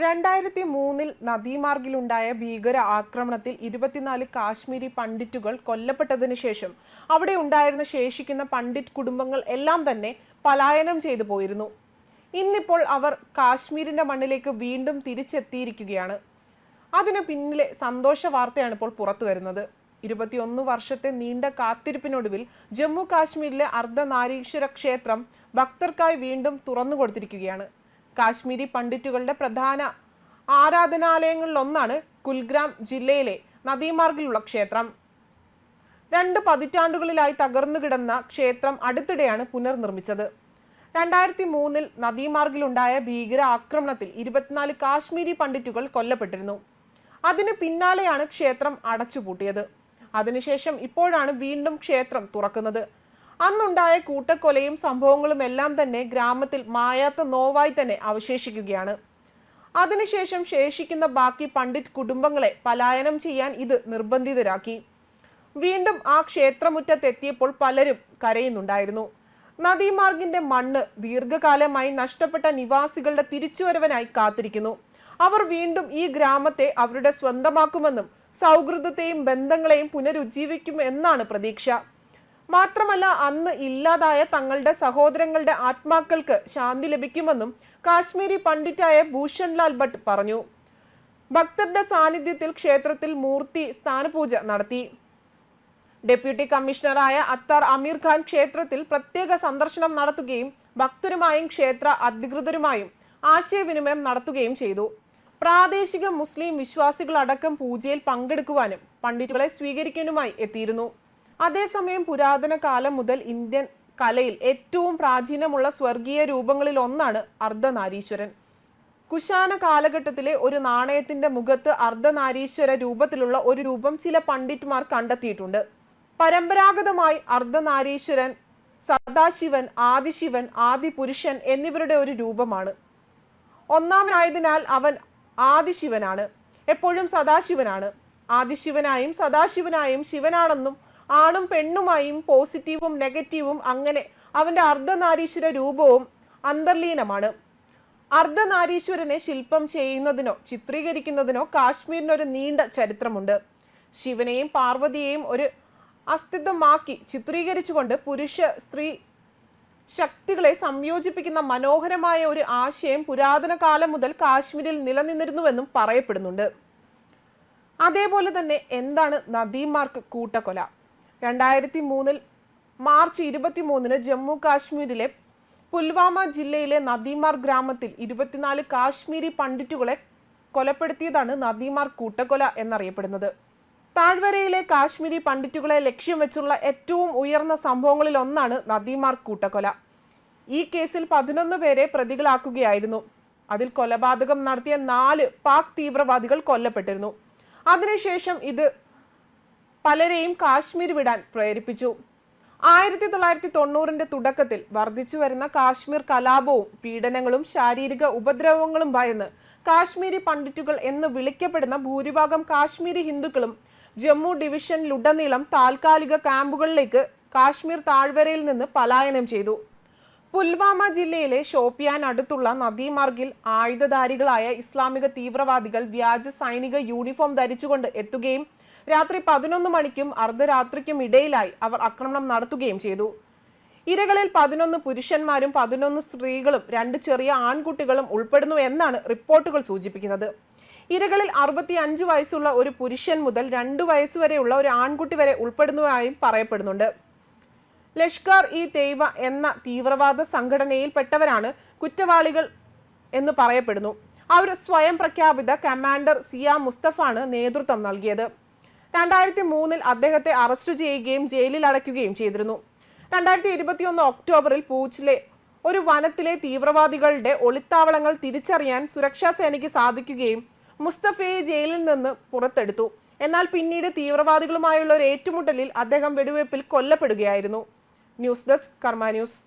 രണ്ടായിരത്തി മൂന്നിൽ നദീമാർഗിലുണ്ടായ ഭീകര ആക്രമണത്തിൽ ഇരുപത്തിനാല് കാശ്മീരി പണ്ഡിറ്റുകൾ കൊല്ലപ്പെട്ടതിനു ശേഷം അവിടെ ഉണ്ടായിരുന്ന ശേഷിക്കുന്ന പണ്ഡിറ്റ് കുടുംബങ്ങൾ എല്ലാം തന്നെ പലായനം ചെയ്തു പോയിരുന്നു. ഇന്നിപ്പോൾ അവർ കാശ്മീരിന്റെ മണ്ണിലേക്ക് വീണ്ടും തിരിച്ചെത്തിയിരിക്കുകയാണ്. അതിന് പിന്നിലെ സന്തോഷ വാർത്തയാണ് ഇപ്പോൾ പുറത്തു വരുന്നത്. ഇരുപത്തിയൊന്ന് വർഷത്തെ നീണ്ട കാത്തിരിപ്പിനൊടുവിൽ ജമ്മു കാശ്മീരിലെ അർദ്ധനാരീശ്വര ക്ഷേത്രം ഭക്തർക്കായി വീണ്ടും തുറന്നു കൊടുത്തിരിക്കുകയാണ് കാശ്മീരി പണ്ഡിറ്റുകളുടെ പ്രധാന ആരാധനാലയങ്ങളിലൊന്നാണ് കുൽഗ്രാം ജില്ലയിലെ നദീമാർഗിലുള്ള ക്ഷേത്രം. രണ്ട് പതിറ്റാണ്ടുകളിലായി തകർന്നു കിടന്ന ക്ഷേത്രം അടുത്തിടെയാണ് പുനർനിർമ്മിച്ചത്. രണ്ടായിരത്തി മൂന്നിൽ നദീമാർഗിലുണ്ടായ ഭീകര ആക്രമണത്തിൽ ഇരുപത്തിനാല് കാശ്മീരി പണ്ഡിറ്റുകൾ കൊല്ലപ്പെട്ടിരുന്നു. അതിന് പിന്നാലെയാണ് ക്ഷേത്രം അടച്ചുപൂട്ടിയത്. അതിനുശേഷം ഇപ്പോഴാണ് വീണ്ടും ക്ഷേത്രം തുറക്കുന്നത്. അന്നുണ്ടായ കൂട്ടക്കൊലയും സംഭവങ്ങളും എല്ലാം തന്നെ ഗ്രാമത്തിൽ മായാത്ത നോവായി തന്നെ അവശേഷിക്കുകയാണ്. അതിനുശേഷം ശേഷിക്കുന്ന ബാക്കി പണ്ഡിറ്റ് കുടുംബങ്ങളെ പലായനം ചെയ്യാൻ ഇത് നിർബന്ധിതരാക്കി. വീണ്ടും ആ ക്ഷേത്രമുറ്റത്തെത്തിയപ്പോൾ പലരും കരയുന്നുണ്ടായിരുന്നു. നദീമാർഗിന്റെ മണ്ണ് ദീർഘകാലമായി നഷ്ടപ്പെട്ട നിവാസികളുടെ തിരിച്ചുവരവനായി കാത്തിരിക്കുന്നു. അവർ വീണ്ടും ഈ ഗ്രാമത്തെ അവരുടെ സ്വന്തമാക്കുമെന്നും സൗഹൃദത്തെയും ബന്ധങ്ങളെയും പുനരുജ്ജീവിക്കും എന്നാണ് പ്രതീക്ഷ. മാത്രമല്ല അന്ന് ഇല്ലാതായ തങ്ങളുടെ സഹോദരങ്ങളുടെ ആത്മാക്കൾക്ക് ശാന്തി ലഭിക്കുമെന്നും കാശ്മീരി പണ്ഡിറ്റായ ഭൂഷൺലാൽ ഭട്ട് പറഞ്ഞു. ഭക്തരുടെ സാന്നിധ്യത്തിൽ ക്ഷേത്രത്തിൽ മൂർത്തി സ്ഥാനപൂജ നടത്തി. ഡെപ്യൂട്ടി കമ്മീഷണറായ അത്താർ അമീർ ഖാൻ ക്ഷേത്രത്തിൽ പ്രത്യേക സന്ദർശനം നടത്തുകയും ഭക്തരുമായും ക്ഷേത്ര അധികൃതരുമായും ആശയവിനിമയം നടത്തുകയും ചെയ്തു. പ്രാദേശിക മുസ്ലിം വിശ്വാസികളടക്കം പൂജയിൽ പങ്കെടുക്കുവാനും പണ്ഡിറ്റുകളെ സ്വീകരിക്കാനുമായി എത്തിയിരുന്നു. അതേസമയം പുരാതന കാലം മുതൽ ഇന്ത്യൻ കലയിൽ ഏറ്റവും പ്രാചീനമുള്ള സ്വർഗീയ രൂപങ്ങളിൽ ഒന്നാണ് അർദ്ധനാരീശ്വരൻ. കുശാന കാലഘട്ടത്തിലെ ഒരു നാണയത്തിന്റെ മുഖത്ത് അർദ്ധനാരീശ്വര രൂപത്തിലുള്ള ഒരു രൂപം ചില പണ്ഡിറ്റ്മാർ കണ്ടെത്തിയിട്ടുണ്ട്. പരമ്പരാഗതമായി അർദ്ധനാരീശ്വരൻ സദാശിവൻ ആദിശിവൻ ആദിപുരുഷൻ എന്നിവരുടെ ഒരു രൂപമാണ്. ഒന്നാമനായതിനാൽ അവൻ ആദിശിവനാണ്. എപ്പോഴും സദാശിവനാണ്. ആദിശിവനായും സദാശിവനായും ശിവനാണെന്നും ആണും പെണ്ണുമായും പോസിറ്റീവും നെഗറ്റീവും അങ്ങനെ അവന്റെ അർദ്ധനാരീശ്വര രൂപവും അന്തർലീനമാണ്. അർദ്ധനാരീശ്വരനെ ശില്പം ചെയ്യുന്നതിനോ ചിത്രീകരിക്കുന്നതിനോ കാശ്മീരിനൊരു നീണ്ട ചരിത്രമുണ്ട്. ശിവനെയും പാർവതിയെയും ഒരു അസ്തിത്വമാക്കി ചിത്രീകരിച്ചുകൊണ്ട് പുരുഷ സ്ത്രീ ശക്തികളെ സംയോജിപ്പിക്കുന്ന മനോഹരമായ ഒരു ആശയം പുരാതന കാലം മുതൽ കാശ്മീരിൽ നിലനിന്നിരുന്നുവെന്നും പറയപ്പെടുന്നുണ്ട്. അതേപോലെ തന്നെ എന്താണ് നദീമാർക്ക് കൂട്ടക്കൊല? രണ്ടായിരത്തി മൂന്നിൽ മാർച്ച് ഇരുപത്തി മൂന്നിന് ജമ്മു കാശ്മീരിലെ പുൽവാമ ജില്ലയിലെ നദീമാർ ഗ്രാമത്തിൽ ഇരുപത്തിനാല് കാശ്മീരി പണ്ഡിറ്റുകളെ കൊലപ്പെടുത്തിയതാണ് നദീമാർ കൂട്ടക്കൊല എന്നറിയപ്പെടുന്നത്. താഴ്വരയിലെ കാശ്മീരി പണ്ഡിറ്റുകളെ ലക്ഷ്യം വെച്ചുള്ള ഏറ്റവും ഉയർന്ന സംഭവങ്ങളിൽ ഒന്നാണ് നദീമാർ കൂട്ടക്കൊല. ഈ കേസിൽ പതിനൊന്ന് പേരെ പ്രതികളാക്കുകയായിരുന്നു. അതിൽ കൊലപാതകം നടത്തിയ നാല് പാക് തീവ്രവാദികൾ കൊല്ലപ്പെട്ടിരുന്നു. അതിനുശേഷം ഇത് പലരെയും കാശ്മീർ വിടാൻ പ്രേരിപ്പിച്ചു. ആയിരത്തി തൊള്ളായിരത്തി തൊണ്ണൂറിന്റെ തുടക്കത്തിൽ വർദ്ധിച്ചു വരുന്ന കാശ്മീർ കലാപവും പീഡനങ്ങളും ശാരീരിക ഉപദ്രവങ്ങളും ഭയന്ന് കാശ്മീരി പണ്ഡിറ്റുകൾ എന്ന് വിളിക്കപ്പെടുന്ന ഭൂരിഭാഗം കാശ്മീരി ഹിന്ദുക്കളും ജമ്മു ഡിവിഷനിലുടനീളം താൽക്കാലിക ക്യാമ്പുകളിലേക്ക് കാശ്മീർ താഴ്വരയിൽ നിന്ന് പലായനം ചെയ്തു. പുൽവാമ ജില്ലയിലെ ഷോപ്പിയാൻ അടുത്തുള്ള നദീമാർഗിൽ ആയുധധാരികളായ ഇസ്ലാമിക തീവ്രവാദികൾ വ്യാജ സൈനിക യൂണിഫോം ധരിച്ചുകൊണ്ട് എത്തുകയും രാത്രി പതിനൊന്ന് മണിക്കും അർദ്ധരാത്രിക്കും ഇടയിലായി അവർ ആക്രമണം നടത്തുകയും ചെയ്തു. ഇരകളിൽ പതിനൊന്ന് പുരുഷന്മാരും പതിനൊന്ന് സ്ത്രീകളും രണ്ട് ചെറിയ ആൺകുട്ടികളും ഉൾപ്പെടുന്നു എന്നാണ് റിപ്പോർട്ടുകൾ സൂചിപ്പിക്കുന്നത്. ഇരകളിൽ അറുപത്തി അഞ്ച് വയസ്സുള്ള ഒരു പുരുഷൻ മുതൽ രണ്ട് വയസ്സുവരെയുള്ള ഒരു ആൺകുട്ടി വരെ ഉൾപ്പെടുന്നതായും പറയപ്പെടുന്നുണ്ട്. ലഷ്കർ ഇ തെയ്വ എന്ന തീവ്രവാദ സംഘടനയിൽപ്പെട്ടവരാണ് കുറ്റവാളികൾ എന്ന് പറയപ്പെടുന്നു. അവർ സ്വയം പ്രഖ്യാപിത കമാൻഡർ സിയാ മുസ്തഫാണ് നേതൃത്വം നൽകിയത്. രണ്ടായിരത്തി മൂന്നിൽ അദ്ദേഹത്തെ അറസ്റ്റ് ചെയ്യുകയും ജയിലിൽ അടയ്ക്കുകയും ചെയ്തിരുന്നു. രണ്ടായിരത്തി ഇരുപത്തിയൊന്ന് ഒക്ടോബറിൽ പൂച്ചിലെ ഒരു വനത്തിലെ തീവ്രവാദികളുടെ ഒളിത്താവളങ്ങൾ തിരിച്ചറിയാൻ സുരക്ഷാ സേനയ്ക്ക് സാധിക്കുകയും മുസ്തഫയെ ജയിലിൽ നിന്ന് പുറത്തെടുത്തു. എന്നാൽ പിന്നീട് തീവ്രവാദികളുമായുള്ള ഒരു ഏറ്റുമുട്ടലിൽ അദ്ദേഹം വെടിവയ്പിൽ കൊല്ലപ്പെടുകയായിരുന്നു. News desk Karma news.